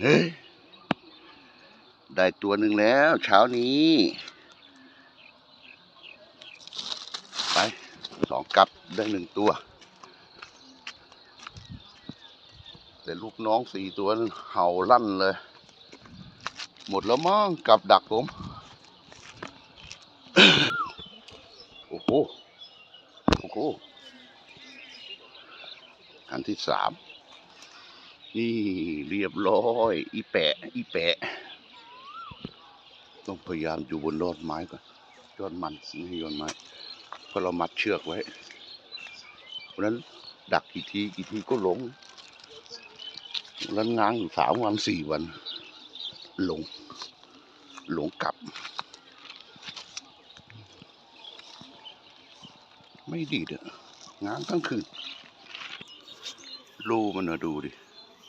เฮ้ยได้ตัวหนึ่งแล้ว เช้านี้ ไปสองกับได้หนึ่งตัว แต่ลูกน้องสี่ตัวเห่าลั่นเลย หมดแล้วมั้งกับดักผม โอ้โห โอ้โหอันที่สาม นี่เรียบร้อย อีแปะ อีแปะ ต้องพยายามอยู่บนยอดไม้ก่อนยอดมันไม่ใช่ยอดไม้เพราะเรามัดเชือกไว้ เพราะฉะนั้นดักกี่ทีกี่ทีก็หลงแล้วง้างอยู่สามวันสี่วัน หลง หลงกลับ ไม่ดีเด้อง้างทั้งคืนรูมันนะดูดิ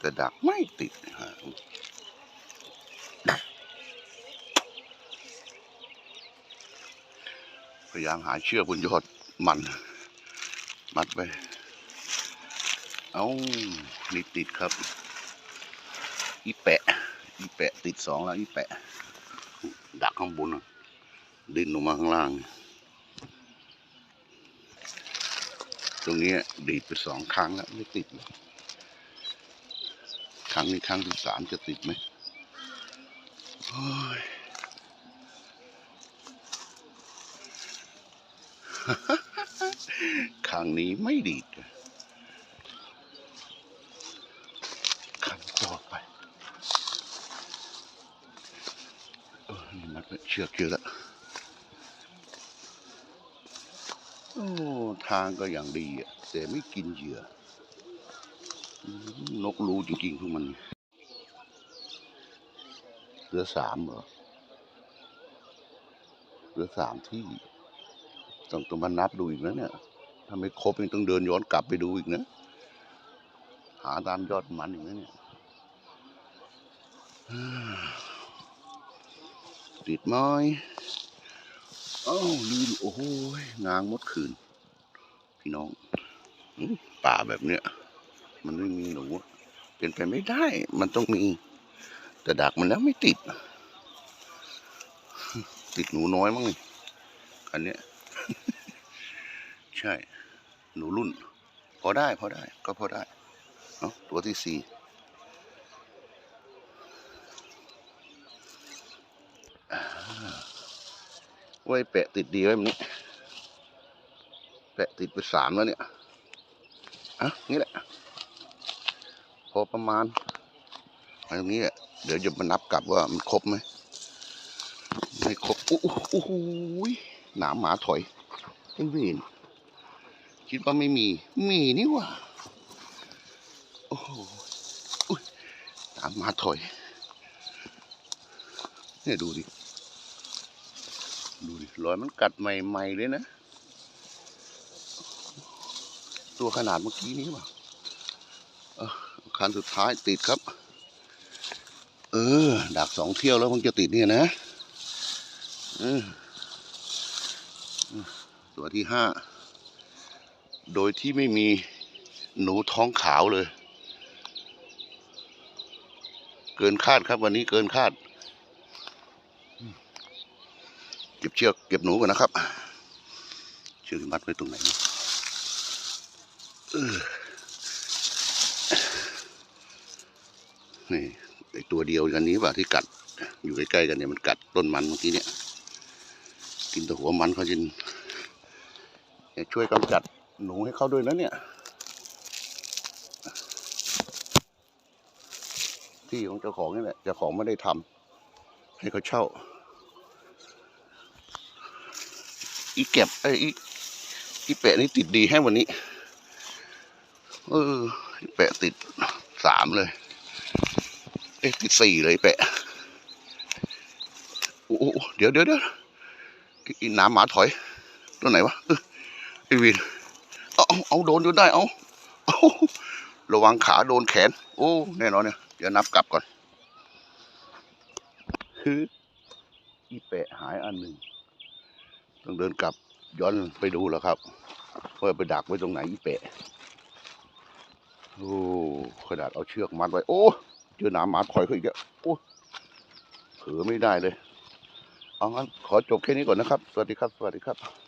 แต่ดักไม่ติดฮะพยายามหาเชือกบนยอดมัน มัดไป เอานี่ติดครับ อีแปะ อีแปะติดสองแล้วอีแปะ ดักข้างบนน่ะดินลงมาข้างล่าง ตรงนี้ดีดไปสองครั้งแล้วไม่ติด ครั้งนี้ครั้งที่สามจะติดไหมโอ้ยครั้งนี้ไม่ดีดครั้งต่อไป เออนี่มัดเชือกเจอแล้วโอ้ ทางก็อย่างดีอะ แต่ไม่กินเหยื่อ นกรู้จริงๆพวกมันเหลือสามเหรอเหลือสามที่ต้องต้องมานับดูอีกนะเนี่ยถ้าไม่ครบยังต้องเดินย้อนกลับไปดูอีกนะ หาตามยอดมันอีกนะเนี่ยติดไม้อ้าลืมโอ้โหงางมดคืน พี่น้องป่าแบบเนี้ย มันไม่มีหนู เป็นไปไม่ได้ มันต้องมี แต่ดักมันแล้วไม่ติด ติดหนูน้อยมั้งนี่อันเนี้ย ใช่ หนูรุ่น พอได้พอได้ ก็พอได้เนาะตัวที่สี่ไว้แปะติดดีไว้แบบนี้ แปะติดไปสามแล้วเนี่ยอะนี่แหละ พอประมาณไว้ตรงนี้แหละเดี๋ยวจะมานับกลับว่ามันครบไหมไม่ครบอู้หูยหนามหมาถอยไอ้เวนคิดว่าไม่มี มีนี่ว่าโอ้โหหนามหมาถอยเนี่ยดูดิ ดูดิรอยมันกัดใหม่ๆเลยนะ ตัวขนาดเมื่อกี้นี้ป่ะเออ คันสุดท้ายติดครับ เออ ดักสองเที่ยวแล้วคงจะติดเนี่ยนะออตัวที่ห้า โดยที่ไม่มีหนูท้องขาวเลย เกินคาดครับวันนี้เกินคาด เก็บเชือกเก็บหนูก่อนนะครับ เชือกมัดไว้ตรงไหนนะเออ นี่ไอตัวเดียวกันนี้ป่ะที่กัด อยู่ใกล้ๆกันเนี่ยมันกัดต้นมันเมื่อกี้เนี่ยกินแต่หัวมันเขาจินช่วยกำจัดหนูให้เขาด้วยนะเนี่ย ที่ของเจ้าของนี่แหละเจ้าของไม่ได้ทำให้เขาเช่า อีเก็บไอ้อีอีแปะนี่ติดดีให้วันนี้ เอออีแปะติดสามเลย อ๊ะติดสี่เลยแปะโอ้โเดี๋ยวเดี๋ยวเดี๋ยวอีอีหน้ำหมาถอย ตัวไหนวะเออไอวินเอาเอาเอาโดนจนได้เอาเอาระวังขาโดนแขน โอ้แน่นอนเนี่ยเดี๋ยวนับกลับก่อนคืออีแปะหายอันหนึ่งต้องเดินกลับย้อนไปดูแล้วครับว่าไปดักไว้ตรงไหนอีแปะโอ้ขนาดเอาเชือกมัดไว้ โอ้ เจอหนามหมาคอยเขาอีกแล้วโอ้เผลอไม่ได้เลย เอางั้นขอจบแค่นี้ก่อนนะครับ สวัสดีครับ สวัสดีครับ